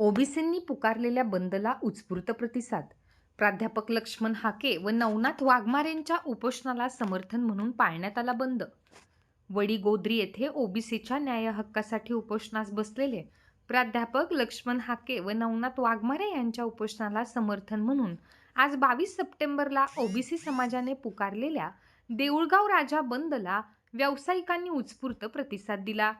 ओबीसींनी पुकारलेल्या बंदला उत्स्फूर्त प्रतिसाद. प्राध्यापक लक्ष्मण हाके व नवनाथ वाघमारेंच्या उपोषणाला समर्थन म्हणून पाळण्यात आला बंद. वडी गोद्री येथे ओबीसीच्या न्याय हक्कासाठी उपोषणास बसलेले प्राध्यापक लक्ष्मण हाके व नवनाथ वाघमारे यांच्या उपोषणाला समर्थन म्हणून आज बावीस सप्टेंबरला ओबीसी समाजाने पुकारलेल्या देऊळगाव राजा बंदला व्यावसायिकांनी उत्स्फूर्त प्रतिसाद दिला.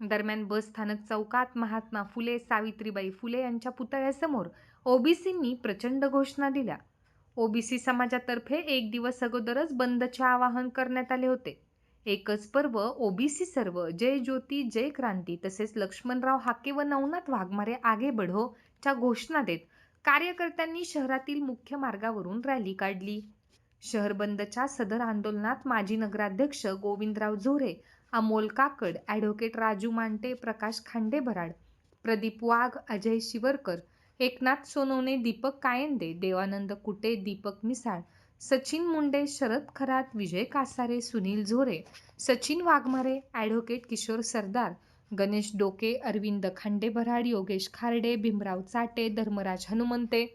दरम्यान बस स्थानक चौकात महात्मा फुले सावित्रीबाई फुले यांच्या पुतळ्यासमोर ओबीसींनी प्रचंड घोषणा दिल्या. ओबीसी समाजातर्फे एक दिवस अगोदरच बंदचे आवाहन करण्यात आले होते. एकच पर्व ओबीसी सर्व जय ज्योती जय क्रांती तसेच लक्ष्मणराव हाके व नवनाथ वाघमारे आगे बढो च्या घोषणा देत कार्यकर्त्यांनी शहरातील मुख्य मार्गावरून रॅली काढली. शहर बंदच्या सदर आंदोलनात माजी नगराध्यक्ष गोविंदराव झोरे अमोल काकड ॲडव्होकेट राजू मांटे प्रकाश खांडे भराड प्रदीप वाघ अजय शिवरकर एकनाथ सोनवणे दीपक कायंदे देवानंद कुटे दीपक मिसाळ सचिन मुंडे शरद खरात विजय कासारे सुनील झोरे सचिन वाघमारे ॲडव्होकेट किशोर सरदार गणेश डोके अरविंद खांडे भराड योगेश खारडे भीमराव चाटे धर्मराज हनुमंते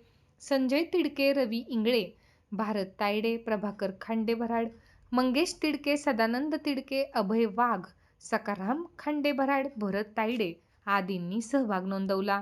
संजय तिडके रवी इंगळे भारत तायडे प्रभाकर खांडे भराड मंगेश तिडके सदानंद तिडके अभय वाघ सकाराम खांडे भराड भरत तायडे आदींनी सहभाग नोंदवला.